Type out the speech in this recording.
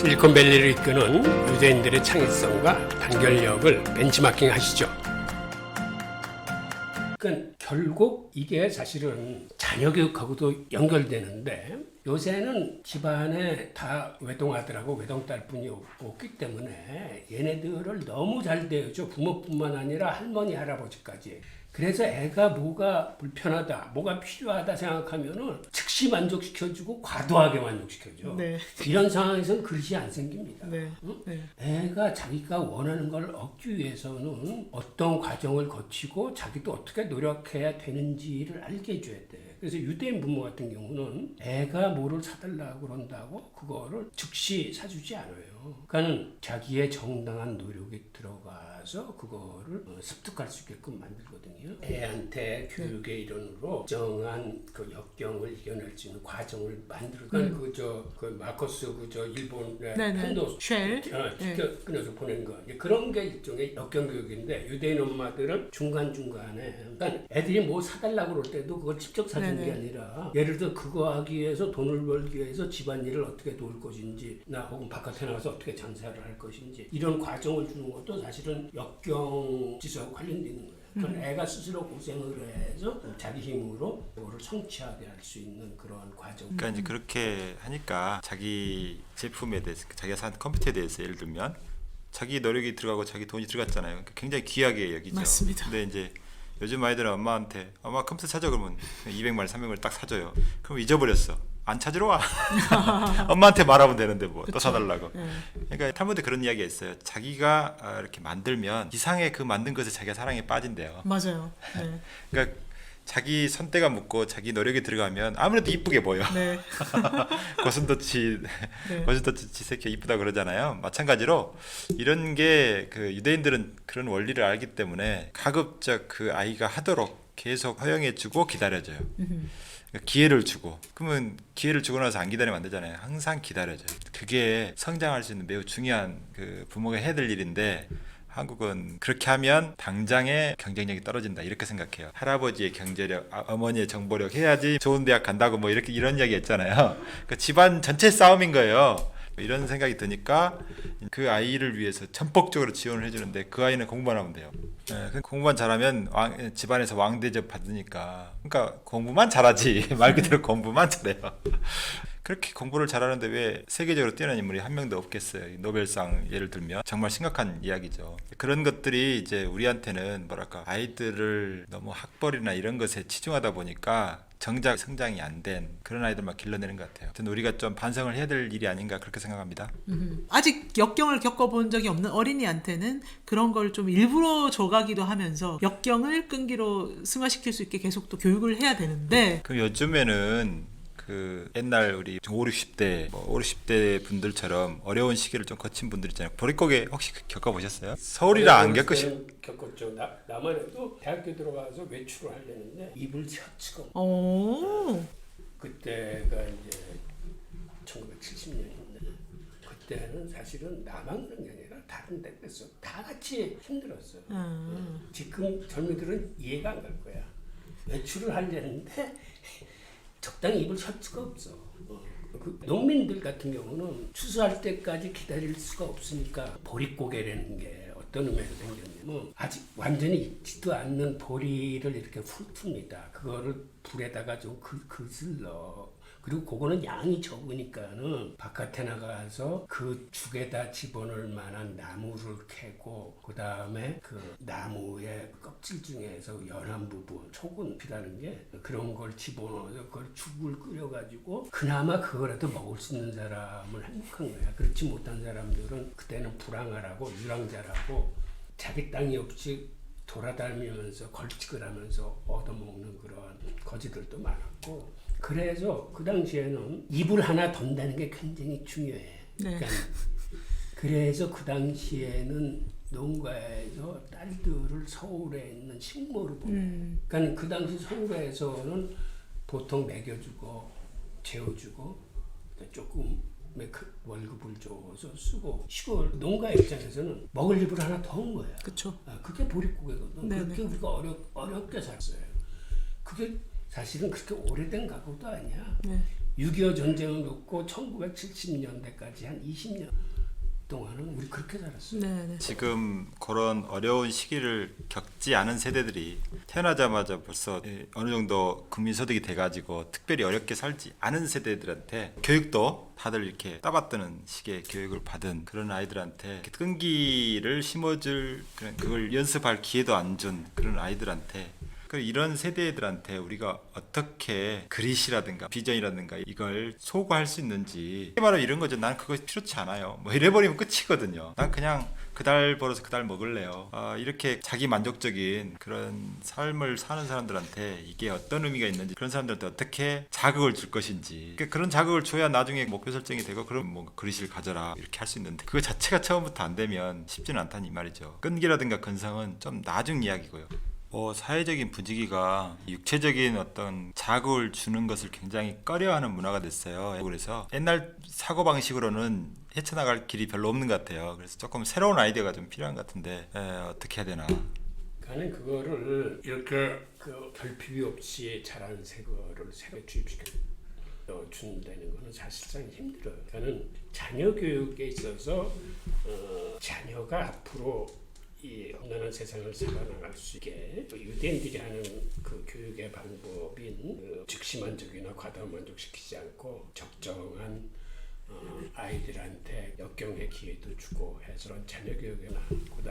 실리콘밸리를 이끄는 유대인들의 창의성과 단결력을 벤치마킹 하시죠. 그러니까 결국 이게 사실은 자녀 교육하고도 연결되는데 요새는 집안에 다 외동아들하고 외동딸뿐이 없기 때문에 얘네들을 너무 잘 대해줘 부모뿐만 아니라 할머니 할아버지까지 그래서 애가 뭐가 불편하다 뭐가 필요하다 생각하면은 즉시 만족시켜주고 과도하게 만족시켜줘 네. 이런 상황에서는 그릇이 안 생깁니다 네. 네. 애가 자기가 원하는 걸 얻기 위해서는 어떤 과정을 거치고 자기도 어떻게 노력해야 되는지를 알게 해줘야 돼. 그래서 유대인 부모 같은 경우는 애가 뭐를 사달라고 그런다고 그거를 즉시 사주지 않아요. 그러니까는 자기의 정당한 노력이 들어가 서 그거를 어, 습득할 수 있게끔 만들거든요. 애한테 교육의 일원으로 정한 그 역경을 이겨낼 수 있는 과정을 만들어. 그러니까 그저 그 마커스 그저 일본의 네네. 펜도 쉘. 어, 시켜 끊어서 보낸 거. 이제 그런 게 일종의 역경 교육인데 유대인 엄마들은 중간 중간에 그러니까 애들이 뭐 사달라고 그럴 때도 그걸 직접 사주는 게 네네. 아니라 예를 들어 그거 하기 위해서 돈을 벌기 위해서 집안일을 어떻게 도울 것인지 나 혹은 바깥에 나가서 어떻게 장사를 할 것인지 이런 과정을 주는 것도 사실은 역경 지수하고 있는 거예요. 그건 애가 스스로 고생을 해서 자기 힘으로 그거를 성취하게 할 수 있는 그런 과정. 그러니까 이제 그렇게 하니까 자기 제품에 대해서 자기가 산 컴퓨터에 대해서 예를 들면 자기 노력이 들어가고 자기 돈이 들어갔잖아요. 그러니까 굉장히 귀하게 여기죠. 맞습니다. 근데 이제 요즘 아이들은 엄마한테 엄마 컴퓨터 사줘 그러면 200만 300만 딱 사줘요. 그럼 잊어버렸어. 안 찾으러 와. 엄마한테 말하면 되는데 뭐 또. 사달라고. 네. 그러니까 탈무드 그런 이야기가 있어요. 자기가 아, 이렇게 만들면 이상의 그 만든 것에 자기가 사랑에 빠진대요. 맞아요. 네. 그러니까 자기 손때가 묻고 자기 노력이 들어가면 아무래도 이쁘게 보여. 네. 고슴도치 네. 고슴도치 지새끼 이쁘다 그러잖아요. 마찬가지로 이런 게 그 유대인들은 그런 원리를 알기 때문에 가급적 그 아이가 하도록 계속 허용해주고 기다려줘요. 그러니까 기회를 주고 그러면 기회를 주고 나서 안 기다리면 안 되잖아요. 항상 기다려줘요. 그게 성장할 수 있는 매우 중요한 그 부모가 해야 될 일인데 한국은 그렇게 하면 당장의 경쟁력이 떨어진다 이렇게 생각해요. 할아버지의 경제력, 아, 어머니의 정보력 해야지 좋은 대학 간다고 뭐 이렇게 이런 이야기 했잖아요. 그 집안 전체 싸움인 거예요. 이런 생각이 드니까 그 아이를 위해서 전폭적으로 지원을 해주는데 그 아이는 공부만 하면 돼요. 예, 그 공부만 잘하면 왕, 집안에서 왕대접 받으니까 그러니까 공부만 잘하지 말 그대로 공부만 잘해요. 그렇게 공부를 잘하는데 왜 세계적으로 뛰어난 인물이 한 명도 없겠어요. 이 노벨상 예를 들면 정말 심각한 이야기죠. 그런 것들이 이제 우리한테는 뭐랄까 아이들을 너무 학벌이나 이런 것에 치중하다 보니까 정작 성장이 안 된 그런 아이들만 길러내는 것 같아요. 하여튼 우리가 좀 반성을 해야 될 일이 아닌가 그렇게 생각합니다. 음, 아직 역경을 겪어본 적이 없는 어린이한테는 그런 걸 좀 일부러 줘가기도 하면서 역경을 끈기로 승화시킬 수 있게 계속 또 교육을 해야 되는데 그 요즘에는 그 옛날 우리 5, 60대 뭐 5, 60대 분들처럼 어려운 시기를 좀 거친 분들 있잖아요. 보릿고개 혹시 겪어보셨어요? 서울이라 안 겪으시? 겪었죠. 나, 나만 해도 대학교 들어가서 외출을 하려는데 이불 없- 오, 그때가 이제 1970년인데 그때는 사실은 나만 그런 게 아니라 다른 데 그랬어. 다 같이 힘들었어. 음. 지금 젊은이들은 이해가 안 갈 거야. 외출을 하려는데 적당히 입을 셔츠가 없어. 어. 그 농민들 같은 경우는 추수할 때까지 기다릴 수가 없으니까 보릿고개라는 게 어떤 의미에서 생겼냐면 아직 완전히 익지도 않는 보리를 이렇게 훑습니다. 그거를 불에다가 좀 그, 그슬 넣어. 그리고 그거는 양이 적으니까는 바깥에 나가서 그 죽에다 집어넣을 만한 나무를 캐고 그 다음에 그 나무의 껍질 중에서 연한 부분 초근피라는 게 그런 걸 집어넣어서 그걸 죽을 끓여가지고 그나마 그거라도 먹을 수 있는 사람을 행복한 거야. 그렇지 못한 사람들은 그때는 불황하라고 유랑자라고 자기 땅이 없이 돌아다니면서 걸치걸 하면서 얻어먹는 그런 거지들도 많았고 그래서 그 당시에는 이불 하나 던다는 게 굉장히 중요해. 네. 그러니까 그래서 그 당시에는 농가에서 딸들을 서울에 있는 식모로 보내. 음. 그러니까 그 당시 서울에서는 보통 먹여주고 재워주고 조금의 그 월급을 줘서 쓰고 시골 농가 입장에서는 먹을 입을 하나 더 온 거야. 그쵸. 아, 그게 보릿고개거든. 네네. 그렇게 우리가 어렵, 어렵게 살았어요. 그게 사실은 그렇게 오래된 가구도 아니야. 네. 6.25 전쟁을 겪고 1970년대까지 한 20년 동안은 우리 그렇게 살았어요. 네, 네. 지금 그런 어려운 시기를 겪지 않은 세대들이 태어나자마자 벌써 예, 어느 정도 국민 소득이 돼가지고 특별히 어렵게 살지 않은 세대들한테 교육도 다들 이렇게 따받드는 식의 교육을 받은 그런 아이들한테 끈기를 심어줄 그런 그걸 연습할 기회도 안 준 그런 아이들한테 그 이런 세대들한테 우리가 어떻게 그릿이라든가 비전이라든가 이걸 소구할 수 있는지 바로 이런 거죠. 난 그거 필요치 않아요. 뭐 이래버리면 끝이거든요. 난 그냥 그달 벌어서 그달 먹을래요. 아, 이렇게 자기 만족적인 그런 삶을 사는 사람들한테 이게 어떤 의미가 있는지 그런 사람들한테 어떻게 자극을 줄 것인지 그러니까 그런 자극을 줘야 나중에 목표 설정이 되고 그런 뭐 그릿을 가져라 이렇게 할 수 있는데 그거 자체가 처음부터 안 되면 쉽지는 않다는 이 말이죠. 끈기라든가 근성은 좀 나중 이야기고요. 뭐 사회적인 분위기가 육체적인 어떤 자극을 주는 것을 굉장히 꺼려하는 문화가 됐어요. 그래서 옛날 사고 방식으로는 헤쳐나갈 길이 별로 없는 것 같아요. 그래서 조금 새로운 아이디어가 좀 필요한 것 같은데 에, 어떻게 해야 되나? 나는 그거를 이렇게 그 결핍이 없이 자란 새거를 새로 주입시켜 어, 준다는 거는 사실상 힘들어요. 저는 자녀 교육에 있어서 어, 자녀가 앞으로 이 험난한 세상을 살아나갈 수 있게 또 유대인들이 하는 그 교육의 방법인 그 즉시 만족이나 과다 만족시키지 않고 적정한 어, 아이들한테 역경의 기회도 주고 해서 자녀 교육이나 그다음